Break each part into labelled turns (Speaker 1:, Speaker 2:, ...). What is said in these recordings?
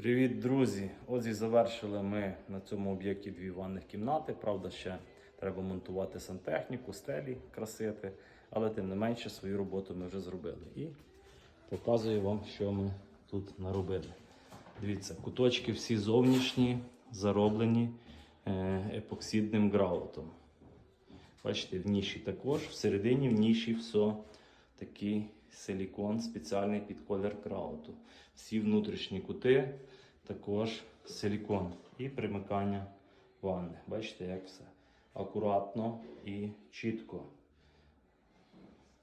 Speaker 1: Привіт, друзі! Ось і завершили ми на цьому об'єкті дві ванних кімнати. Правда, ще треба монтувати сантехніку, стелі красити, але тим не менше свою роботу ми вже зробили. І показую вам, що ми тут наробили. Дивіться, куточки всі зовнішні, зароблені е, епоксидним граутом. Бачите, в ніші також, всередині в ніші все такий силікон спеціальний під колір крауту. Всі внутрішні кути також силікон і примикання ванни. Бачите, як все акуратно і чітко.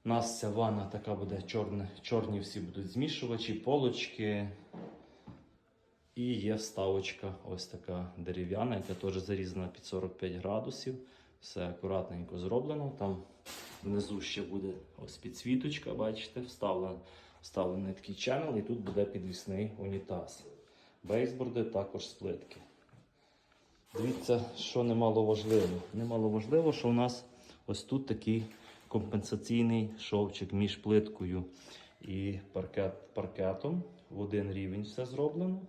Speaker 1: У нас ця ванна така буде чорна, чорні всі будуть змішувачі, полочки. І є вставочка ось така дерев'яна, яка теж зарізана під 45 градусів. Все акуратненько зроблено. Там внизу ще буде ось підсвіточка, бачите, вставлений, вставлений такий ченел, і тут буде підвісний унітаз. Бейсборди також з плитки. Дивіться, що немало важливо. Немало важливо, що у нас ось тут такий компенсаційний шовчик між плиткою і паркет, паркетом. В один рівень все зроблено.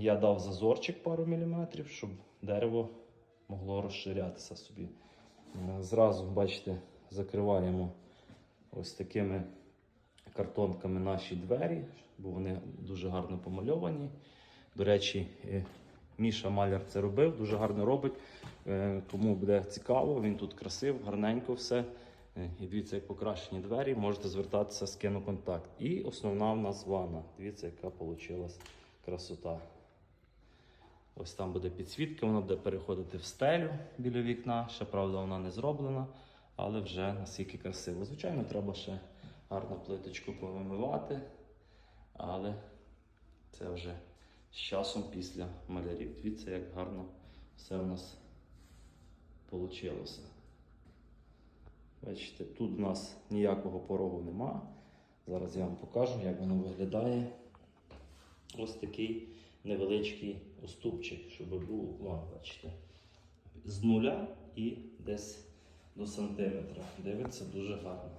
Speaker 1: Я дав зазорчик пару міліметрів, щоб дерево могло розширятися собі. Зразу, бачите, закриваємо ось такими картонками наші двері, бо вони дуже гарно помальовані. До речі, е, Міша Маляр це робив, дуже гарно робить. Е, Кому буде цікаво, він тут красив, гарненько все. Е, І дивіться, як покращені двері, можете звертатися, скину контакт. І основна в нас ванна. Дивіться, яка вийшла красота. Ось там буде підсвітка, вона буде переходити в стелю біля вікна. Ще правда, вона не зроблена, але вже наскільки красиво. Звичайно, треба ще гарно плиточку повимивати, але це вже з часом після малярів. Дивіться, як гарно все у нас вийшло. Бачите, тут у нас ніякого порогу нема. Зараз я вам покажу, як воно виглядає. Ось такий невеличкий уступчик, щоб був уклон, бачите. З нуля і десь до сантиметра. Дивиться дуже гарно.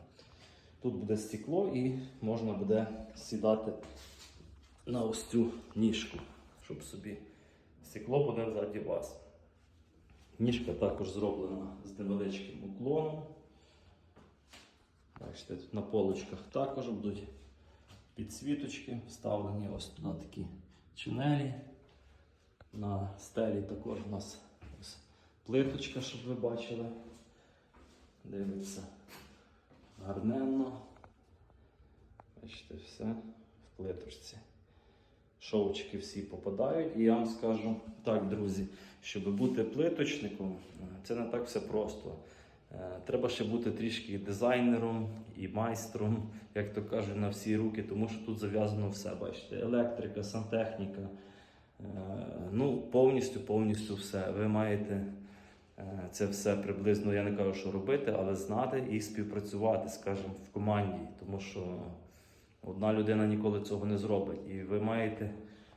Speaker 1: Тут буде стекло і можна буде сідати на ось цю ніжку, щоб собі стекло буде ззаді вас. Ніжка також зроблена з невеличким уклоном. Бачите, тут на полочках також будуть підсвіточки вставлені ось туди такі чинелі. На стелі також у нас ось плиточка, щоб ви бачили. Дивиться гарненно. Бачите, все в плиточці. Шовчики всі попадають. І я вам скажу так, друзі, щоб бути плиточником, це не так все просто. Е, Треба ще бути трішки дизайнером і майстром, як то кажуть, на всі руки, тому що тут зав'язано все. Бачите, електрика, сантехніка. Е, Ну, повністю, повністю все. Ви маєте це все приблизно, я не кажу, що робити, але знати і співпрацювати, скажімо, в команді, тому що одна людина ніколи цього не зробить. І ви маєте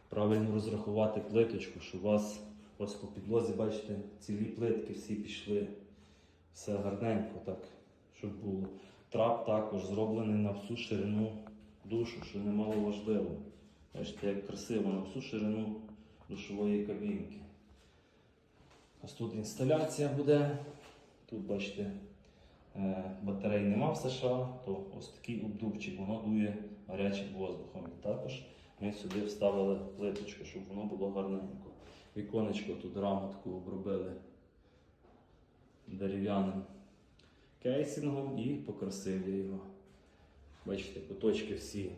Speaker 1: правильно розрахувати плиточку, щоб у вас ось по підлозі, бачите, цілі плитки всі пішли. Все гарненько, так, щоб було. Трап також зроблений на всю ширину душу, що немало важливо. Бачите, як красиво на всю ширину душової кабінки. Ось тут інсталяція буде. Тут, бачите, е, батарей нема в США, то ось такий обдувчик, воно дує гарячим воздухом. І також ми сюди вставили плиточку, щоб воно було гарненько. Віконечко тут рамочку обробили дерев'яним кейсингом і покрасив я його. Бачите, куточки всі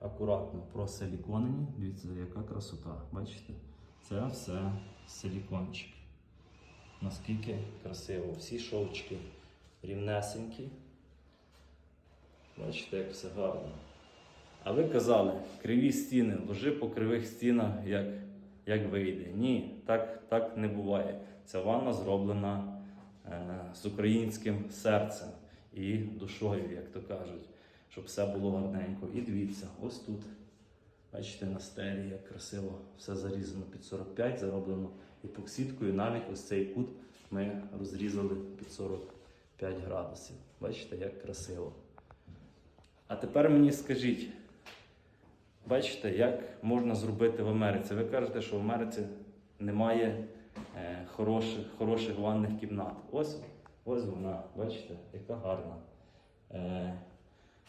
Speaker 1: акуратно просиліконені. Дивіться, яка красота. Бачите? Це все силікончик. Наскільки красиво. Всі шовчики рівнесенькі. Бачите, як все гарно. А ви казали, криві стіни, ложи по кривих стінах, як, як вийде. Ні, так, так не буває. Ця ванна зроблена е, з українським серцем і душою, як то кажуть, щоб все було гарненько. І дивіться, ось тут. Бачите, на стелі, як красиво все зарізано під 45, зароблено епоксидкою. Навіть ось цей кут ми розрізали під 45 градусів. Бачите, як красиво. А тепер мені скажіть, Бачите, як можна зробити в Америці. Ви кажете, що в Америці немає е, хороших, хороших ванних кімнат. Ось, ось вона, бачите, яка гарна. Е,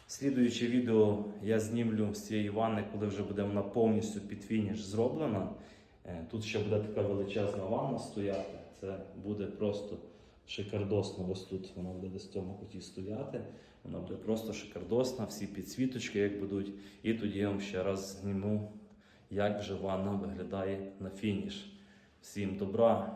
Speaker 1: слідуюче відео я знімлю з цієї ванни, коли вже буде вона повністю під фініш зроблена. Е, тут ще буде така величезна ванна стояти. Це буде просто шикардосно. Ось тут вона буде десь в цьому куті стояти. Вона буде просто шикардосна, всі підсвіточки як будуть. І тоді я вам ще раз зніму, як же ванна виглядає на фініш. Всім добра,